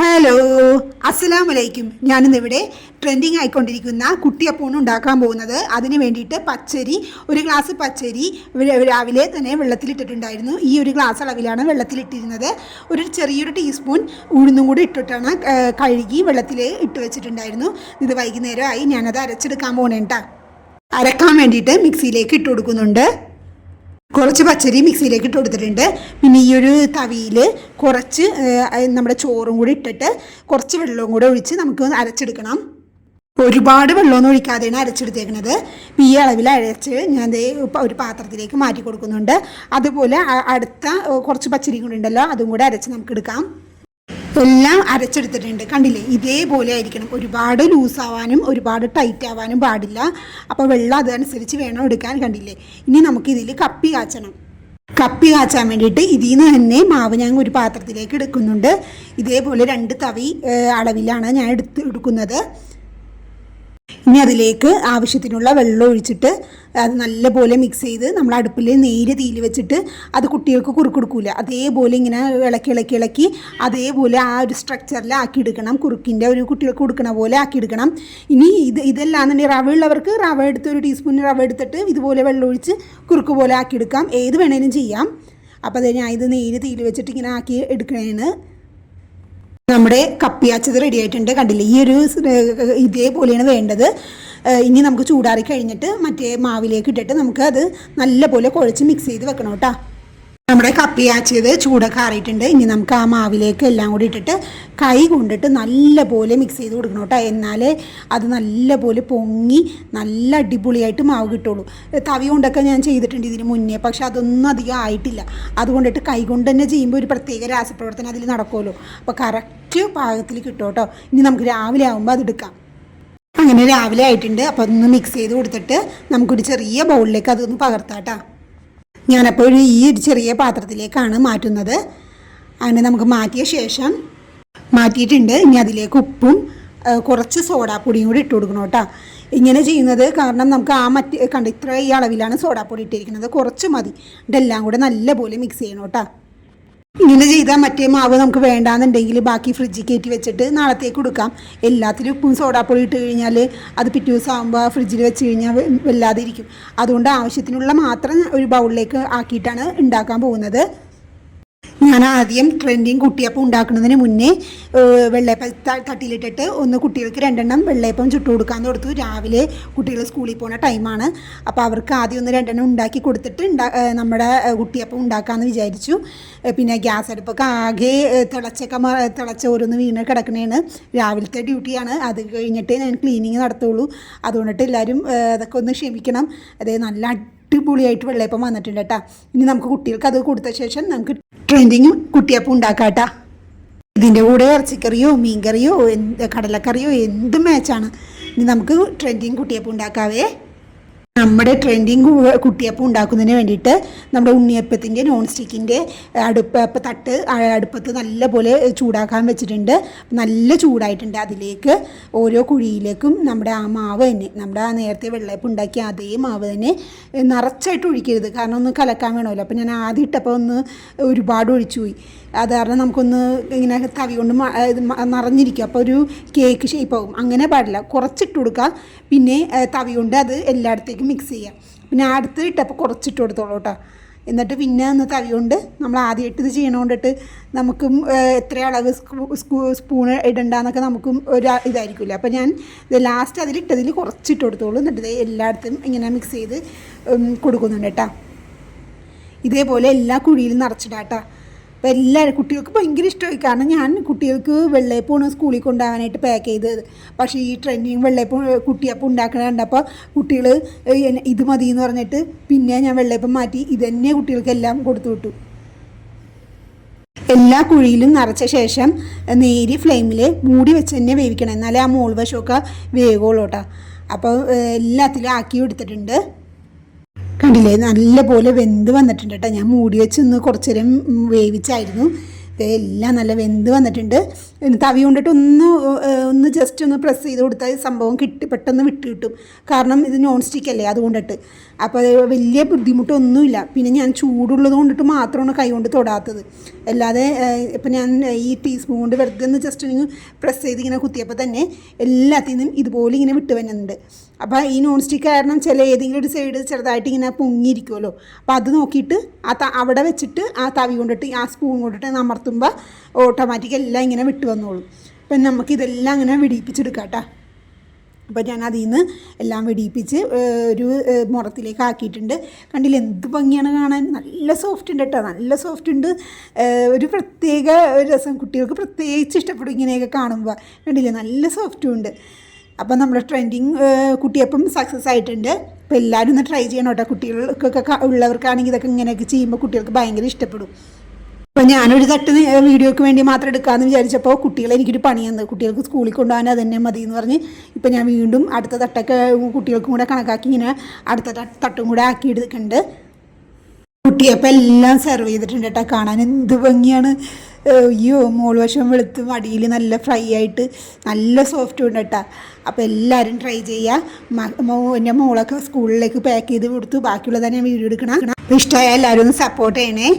Hello അസ്സലാം വലൈക്കും ഞാനിന്നിവിടെ ട്രെൻഡിങ് ആയിക്കൊണ്ടിരിക്കുന്ന കുട്ടിയപ്പൂണ് ഉണ്ടാക്കാൻ പോകുന്നത്. അതിന് വേണ്ടിയിട്ട് പച്ചരി ഒരു ഗ്ലാസ് പച്ചരി രാവിലെ തന്നെ വെള്ളത്തിലിട്ടിട്ടുണ്ടായിരുന്നു. ഈ ഒരു ഗ്ലാസ് അളവിലാണ് വെള്ളത്തിലിട്ടിരുന്നത്. ഒരു ചെറിയൊരു ടീസ്പൂൺ ഉഴുന്നും കൂടി ഇട്ടിട്ടാണ് കഴുകി വെള്ളത്തിൽ ഇട്ട് വെച്ചിട്ടുണ്ടായിരുന്നു. ഇത് വൈകുന്നേരമായി ഞാനത് അരച്ചെടുക്കാൻ പോകണേട്ടാ അരക്കാൻ വേണ്ടിയിട്ട് മിക്സിയിലേക്ക് ഇട്ട് കൊടുക്കുന്നുണ്ട്. കുറച്ച് പച്ചരി മിക്സിയിലേക്ക് ഇട്ട് കൊടുത്തിട്ടുണ്ട്. പിന്നെ ഈ ഒരു തവിയിൽ കുറച്ച് നമ്മുടെ ചോറും കൂടി ഇട്ടിട്ട് കുറച്ച് വെള്ളവും കൂടെ ഒഴിച്ച് നമുക്ക് അരച്ചെടുക്കണം. ഒരുപാട് വെള്ളമൊന്നും ഒഴിക്കാതെയാണ് അരച്ചെടുത്തേക്കുന്നത് ഈ അളവിൽ അരച്ച് ഞാൻ ഒരു പാത്രത്തിലേക്ക് മാറ്റി കൊടുക്കുന്നുണ്ട്. അതുപോലെ അടുത്ത കുറച്ച് പച്ചരി കൂടി ഉണ്ടല്ലോ അതും കൂടെ അരച്ച് നമുക്ക് എടുക്കാം. എല്ലാം അരച്ചെടുത്തിട്ടുണ്ട്. കണ്ടില്ലേ? ഇതേപോലെ ആയിരിക്കണം. ഒരുപാട് ലൂസാവാനും ഒരുപാട് ടൈറ്റ് ആവാനും പാടില്ല. അപ്പോൾ വെള്ളം അതനുസരിച്ച് വേണം എടുക്കാൻ കണ്ടില്ലേ? ഇനി നമുക്ക് ഇതിൽ കപ്പി കാച്ചണം. കപ്പി കാച്ചാൻ വേണ്ടിയിട്ട് ഇതിൽ നിന്ന് തന്നെ മാവ് ഞാൻ ഒരു പാത്രത്തിലേക്ക് എടുക്കുന്നുണ്ട്. ഇതേപോലെ രണ്ട് തവി അളവിലാണ് ഞാൻ എടുത്ത് എടുക്കുന്നത്. ഇനി അതിലേക്ക് ആവശ്യത്തിനുള്ള വെള്ളം ഒഴിച്ചിട്ട് അത് നല്ലപോലെ മിക്സ് ചെയ്ത് നമ്മൾ അടുപ്പിൽ നേരെ തീയിൽ വെച്ചിട്ട് അത് കുട്ടികൾക്ക് കുറുക്കെടുക്കൂല അതേപോലെ ഇങ്ങനെ ഇളക്കി ഇളക്കി ഇളക്കി അതേപോലെ ആ ഒരു സ്ട്രക്ചറിൽ ആക്കിയെടുക്കണം കുറുക്കിന്റെ ഒരു കുട്ടികൾക്ക് കൊടുക്കണ പോലെ ആക്കിയെടുക്കണം ഇനി ഇത് ഇതല്ലാന്നുണ്ടെങ്കിൽ റവ ഉള്ളവർക്ക് റവ എടുത്ത് ഒരു ടീസ്പൂൺ റവ എടുത്തിട്ട് ഇതുപോലെ വെള്ളം ഒഴിച്ച് കുറുക്ക് പോലെ ആക്കിയെടുക്കാം ഏത് വേണേലും ചെയ്യാം. അപ്പോൾ അത് ഞാൻ ഇത് നേര് തീയിൽ വെച്ചിട്ട് ഇങ്ങനെ ആക്കി എടുക്കണേന്ന്. നമ്മുടെ കപ്പിയാച്ചത് റെഡി ആയിട്ടുണ്ട്. കണ്ടില്ലേ? ഈ ഒരു ഇതേപോലെയാണ് വേണ്ടത്. ഇനി നമുക്ക് ചൂടാറി കഴിഞ്ഞിട്ട് മറ്റേ മാവിലേക്ക് ഇട്ടിട്ട് നമുക്ക് അത് നല്ലപോലെ കുഴച്ച് മിക്സ് ചെയ്ത് വെക്കണം കേട്ടോ. നമ്മുടെ കപ്പിയാച്ചത് ചൂടൊക്കെ ആറിയിട്ടുണ്ട്. ഇനി നമുക്ക് ആ മാവിലേക്ക് എല്ലാം കൂടി ഇട്ടിട്ട് കൈ കൊണ്ടിട്ട് നല്ലപോലെ മിക്സ് ചെയ്ത് കൊടുക്കണം കേട്ടോ. എന്നാലേ അത് നല്ലപോലെ പൊങ്ങി നല്ല അടിപൊളിയായിട്ട് മാവ് കിട്ടുള്ളൂ. തവി കൊണ്ടൊക്കെ ഞാൻ ചെയ്തിട്ടുണ്ട് ഇതിന് മുന്നേ പക്ഷെ അതൊന്നും അധികം ആയിട്ടില്ല. അതുകൊണ്ടിട്ട് കൈ കൊണ്ട് തന്നെ ചെയ്യുമ്പോൾ ഒരു പ്രത്യേക രാസപ്രവർത്തനം അതിൽ നടക്കുമല്ലോ. അപ്പോൾ കറക്റ്റ് പാകത്തിൽ കിട്ടും കേട്ടോ. ഇനി നമുക്ക് രാവിലെ ആകുമ്പോൾ അത് എടുക്കാം. അങ്ങനെ രാവിലെ ആയിട്ടുണ്ട്. അപ്പോൾ അതൊന്ന് മിക്സ് ചെയ്ത് കൊടുത്തിട്ട് നമുക്കൊരു ചെറിയ ബൗളിലേക്ക് അതൊന്ന് പകർത്താം കേട്ടോ. ഞാനപ്പോൾ ഒരു ഈ ഒരു ചെറിയ പാത്രത്തിലേക്കാണ് മാറ്റുന്നത്. അങ്ങനെ നമുക്ക് മാറ്റിയ ശേഷം മാറ്റിയിട്ടുണ്ട്. ഇനി അതിലേക്ക് ഉപ്പും കുറച്ച് സോഡാപ്പൊടിയും കൂടി ഇട്ട് കൊടുക്കണം കേട്ടോ. ഇങ്ങനെ ചെയ്യുന്നത് കാരണം നമുക്ക് ആ മറ്റ് കണ്ട ഇത്ര ഈ അളവിലാണ് സോഡാപ്പൊടി ഇട്ടിരിക്കുന്നത്. കുറച്ച് മതി. ഇതെല്ലാം കൂടെ നല്ലപോലെ മിക്സ് ചെയ്യണം കേട്ടോ. ഇങ്ങനെ ചെയ്താൽ മറ്റേ മാവ് നമുക്ക് വേണ്ടാന്നുണ്ടെങ്കിൽ ബാക്കി ഫ്രിഡ്ജിൽ കയറ്റി വെച്ചിട്ട് നാളത്തേക്ക് കൊടുക്കാം. എല്ലാത്തിലും ഉപ്പും സോഡാപ്പൊടി ഇട്ട് കഴിഞ്ഞാൽ അത് പിറ്റേ ദിവസം ആകുമ്പോൾ ഫ്രിഡ്ജിൽ വെച്ച് കഴിഞ്ഞാൽ വല്ലാതെ ഇരിക്കും അതുകൊണ്ട് ആവശ്യത്തിനുള്ള മാത്രം ഒരു ബൗളിലേക്ക് ആക്കിയിട്ടാണ് ഉണ്ടാക്കാൻ പോകുന്നത്. ഞാൻ ആദ്യം ട്രെൻഡിങ് കുട്ടിയപ്പം ഉണ്ടാക്കുന്നതിന് മുന്നേ വെള്ളയപ്പം തട്ടിയിലിട്ടിട്ട് ഒന്ന് കുട്ടികൾക്ക് രണ്ടെണ്ണം വെള്ളയപ്പം ചുട്ടു കൊടുക്കാൻ കൊടുത്തു. രാവിലെ കുട്ടികൾ സ്കൂളിൽ പോകുന്ന ടൈമാണ് അപ്പോൾ അവർക്ക് ആദ്യം ഒന്ന് രണ്ടെണ്ണം ഉണ്ടാക്കി കൊടുത്തിട്ട് നമ്മുടെ കുട്ടിയപ്പം ഉണ്ടാക്കാമെന്ന് വിചാരിച്ചു. പിന്നെ ഗ്യാസ് അടുപ്പൊക്കെ ആകെ തിളച്ചൊക്കെ തിളച്ച ഓരോന്ന് വീണ് കിടക്കണേണ്. രാവിലത്തെ ഡ്യൂട്ടിയാണ് അത് കഴിഞ്ഞിട്ടേ ഞാൻ ക്ലീനിങ് നടത്തുള്ളൂ. അതുകൊണ്ടിട്ട് എല്ലാവരും അതൊക്കെ ഒന്ന് ക്ഷമിക്കണം. അതായത് നല്ല അടിപൊളിയായിട്ട് വെള്ളയപ്പം വന്നിട്ടുണ്ട് കേട്ടോ ഇനി നമുക്ക് കുട്ടികൾക്ക് അത് കൊടുത്ത ശേഷം നമുക്ക് ട്രെൻഡിങ് കുട്ടിയപ്പം ഉണ്ടാക്കാം കേട്ടോ ഇതിന്റെ കൂടെ ഇറച്ചിക്കറിയോ മീൻകറിയോ എന്ത് കടലക്കറിയോ എന്ത് മാച്ചാണ് ഇനി നമുക്ക് ട്രെൻഡിങ് കുട്ടിയപ്പം ഉണ്ടാക്കാവേ. നമ്മുടെ ട്രെൻഡിങ് കുട്ടിയപ്പം ഉണ്ടാക്കുന്നതിന് വേണ്ടിയിട്ട് നമ്മുടെ ഉണ്ണിയപ്പത്തിന്റെ നോൺ സ്റ്റിക്കിന്റെ അടുപ്പ് തട്ട് അടുപ്പത്ത് നല്ല പോലെ ചൂടാക്കാൻ വെച്ചിട്ടുണ്ട്. നല്ല ചൂടായിട്ടുണ്ട് അതിലേക്ക്. ഓരോ കുഴിയിലേക്കും നമ്മുടെ ആ മാവ് തന്നെ നമ്മുടെ ആ നേരത്തെ വെള്ളയപ്പം ഉണ്ടാക്കിയ അതേ മാവ് തന്നെ നിറച്ചായിട്ട് ഒഴിക്കരുത്. കാരണം ഒന്ന് കലക്കാൻ വേണമല്ലോ. അപ്പോൾ ഞാൻ ആദ്യം ഇട്ടപ്പോൾ ഒന്ന് ഒരുപാട് ഒഴിച്ചു പോയി അത് കാരണം നമുക്കൊന്ന് ഇങ്ങനെ തവി കൊണ്ട് നിറഞ്ഞിരിക്കും. അപ്പോൾ ഒരു കേക്ക് ഷേപ്പ് ആവും. അങ്ങനെ പാടില്ല. കുറച്ചിട്ട് കൊടുക്കുക പിന്നെ തവി കൊണ്ട് അത് എല്ലായിടത്തേക്കും മിക്സ് ചെയ്യുക പിന്നെ അടുത്ത് ഇട്ടപ്പോൾ കുറച്ചിട്ട് കൊടുത്തോളൂ കേട്ടോ എന്നിട്ട് പിന്നെ ഒന്ന് തവി കൊണ്ട് നമ്മൾ ആദ്യമായിട്ട് ഇത് ചെയ്യണോണ്ടിട്ട് നമുക്കും എത്ര അളവ് സ്പൂ സ്പൂ- സ്പൂൺ ഇടണ്ടെന്നൊക്കെ നമുക്കും ഒരു ഇതായിരിക്കില്ല. അപ്പോൾ ഞാൻ ഇത് ലാസ്റ്റ് അതിലിട്ടതിൽ കുറച്ചിട്ട് കൊടുത്തോളൂ. എന്നിട്ട് എല്ലായിടത്തും ഇങ്ങനെ മിക്സ് ചെയ്ത് കൊടുക്കുന്നുണ്ട് കേട്ടോ ഇതേപോലെ എല്ലാ കുഴിയിലും നിറച്ചിടാം കേട്ടോ അപ്പോൾ എല്ലാവരും കുട്ടികൾക്ക് ഭയങ്കര ഇഷ്ടമായി കാരണം ഞാൻ കുട്ടികൾക്ക് വെള്ളയപ്പമാണ് സ്കൂളിൽ കൊണ്ടുപോകാനായിട്ട് പാക്ക് ചെയ്തത്. പക്ഷേ ഈ ട്രെൻഡിങ് വെള്ളയപ്പം കുട്ടിയപ്പം ഉണ്ടാക്കണ കണ്ടപ്പോൾ കുട്ടികൾ ഇത് മതി എന്ന് പറഞ്ഞിട്ട് പിന്നെ ഞാൻ വെള്ളയപ്പം മാറ്റി ഇതന്നെ കുട്ടികൾക്കെല്ലാം കൊടുത്തു വിട്ടു. എല്ലാ കുഴിയിലും നിറച്ച ശേഷം നേരി ഫ്ലെയിമിൽ മൂടി വെച്ച് തന്നെ വേവിക്കണം. എന്നാലേ ആ മോൾ വശമൊക്കെ വേവുള്ളൂ കേട്ടോ. അപ്പോൾ എല്ലാത്തിലും ആക്കി എടുത്തിട്ടുണ്ട്. കണ്ടില്ലേ? നല്ലപോലെ വെന്ത് വന്നിട്ടുണ്ട് കേട്ടോ. ഞാൻ മൂടി വെച്ച് ഒന്ന് കുറച്ചു നേരം വേവിച്ചായിരുന്നു. എല്ലാം നല്ല വെന്ത് വന്നിട്ടുണ്ട്. തവി കൊണ്ടിട്ട് ഒന്ന് ഒന്ന് ജസ്റ്റ് ഒന്ന് പ്രസ് ചെയ്ത് കൊടുത്താൽ സംഭവം കിട്ടി പെട്ടെന്ന് വിട്ട് കിട്ടും. കാരണം ഇത് നോൺ സ്റ്റിക്ക് അല്ലേ അതുകൊണ്ടിട്ട്. അപ്പോൾ വലിയ ബുദ്ധിമുട്ടൊന്നുമില്ല. പിന്നെ ഞാൻ ചൂടുള്ളത് കൊണ്ടിട്ട് മാത്രമാണ് കൈ കൊണ്ട് തൊടാത്തത്. അല്ലാതെ ഇപ്പം ഞാൻ ഈ ടീസ്പൂൺ കൊണ്ട് വെറുതെ ഒന്ന് ജസ്റ്റ് ഒന്ന് പ്രസ് ചെയ്ത് ഇങ്ങനെ കുത്തിയപ്പോൾ തന്നെ എല്ലാത്തിൽ നിന്നും ഇതുപോലെ ഇങ്ങനെ വിട്ട് വരുന്നുണ്ട് അപ്പോൾ ഈ നോൺ സ്റ്റിക്ക് കാരണം ചില ഏതെങ്കിലും ഒരു സൈഡ് ചെറുതായിട്ട് ഇങ്ങനെ പൊങ്ങിയിരിക്കുമല്ലോ അപ്പോൾ അത് നോക്കിയിട്ട് ആ അവിടെ വെച്ചിട്ട് ആ തവി കൊണ്ടിട്ട് ആ സ്പൂൺ കൊണ്ടിട്ട് അമർത്തുമ്പോൾ ഓട്ടോമാറ്റിക് എല്ലാം ഇങ്ങനെ വിട്ട് വന്നോളും. അപ്പം നമുക്കിതെല്ലാം അങ്ങനെ വിടിയിപ്പിച്ചെടുക്കാം കേട്ടോ അപ്പോൾ ഞാൻ അതിൽ നിന്ന് എല്ലാം വെടിയിപ്പിച്ച് ഒരു മുറത്തിലേക്ക് ആക്കിയിട്ടുണ്ട്. കണ്ടില്ല എന്ത് ഭംഗിയാണ് കാണാൻ? നല്ല സോഫ്റ്റ് ഉണ്ട് കേട്ടോ നല്ല സോഫ്റ്റ് ഉണ്ട്. ഒരു പ്രത്യേക രസം. കുട്ടികൾക്ക് പ്രത്യേകിച്ച് ഇഷ്ടപ്പെടും ഇങ്ങനെയൊക്കെ കാണുമ്പോൾ കണ്ടില്ലേ? നല്ല സോഫ്റ്റും ഉണ്ട്. അപ്പം നമ്മുടെ ട്രെൻഡിങ് കുട്ടിയപ്പം സക്സസ് ആയിട്ടുണ്ട്. അപ്പോൾ എല്ലാവരും ഒന്ന് ട്രൈ ചെയ്യണം കേട്ടോ കുട്ടികൾക്കൊക്കെ ഉള്ളവർക്കാണെങ്കിൽ ഇതൊക്കെ ഇങ്ങനെയൊക്കെ ചെയ്യുമ്പോൾ കുട്ടികൾക്ക് ഭയങ്കര ഇഷ്ടപ്പെടും. അപ്പോൾ ഞാനൊരു തട്ട് വീഡിയോയ്ക്ക് വേണ്ടി മാത്രം എടുക്കാമെന്ന് വിചാരിച്ചപ്പോൾ കുട്ടികളെ എനിക്കൊരു പണി തന്നു കുട്ടികൾക്ക് സ്കൂളിൽ കൊണ്ടുപോകാൻ അതന്നെ തന്നെ മതി എന്ന് പറഞ്ഞ് ഇപ്പം ഞാൻ വീണ്ടും അടുത്ത തട്ടൊക്കെ കുട്ടികൾക്കും കൂടെ കണക്കാക്കി ഇങ്ങനെ അടുത്ത തട്ട് കൂടെ ആക്കി എടുക്കുന്നുണ്ട്. കുട്ടിയപ്പം എല്ലാം സെർവ് ചെയ്തിട്ടുണ്ട് കേട്ടോ. കാണാൻ എന്ത് ഭംഗിയാണ്. അയ്യോ മോൾ വശം വെളുത്ത് മടിയിൽ നല്ല ഫ്രൈ ആയിട്ട് നല്ല സോഫ്റ്റ് ഉണ്ട് കേട്ടോ. അപ്പോൾ എല്ലാവരും ട്രൈ ചെയ്യുക എന്റെ മോളൊക്കെ സ്കൂളിലേക്ക് പാക്ക് ചെയ്ത് കൊടുത്തു. ബാക്കിയുള്ളതാണ് ഞാൻ വീഡിയോ എടുക്കണം. ഇഷ്ടമായ എല്ലാവരും സപ്പോർട്ട് ചെയ്യണേ.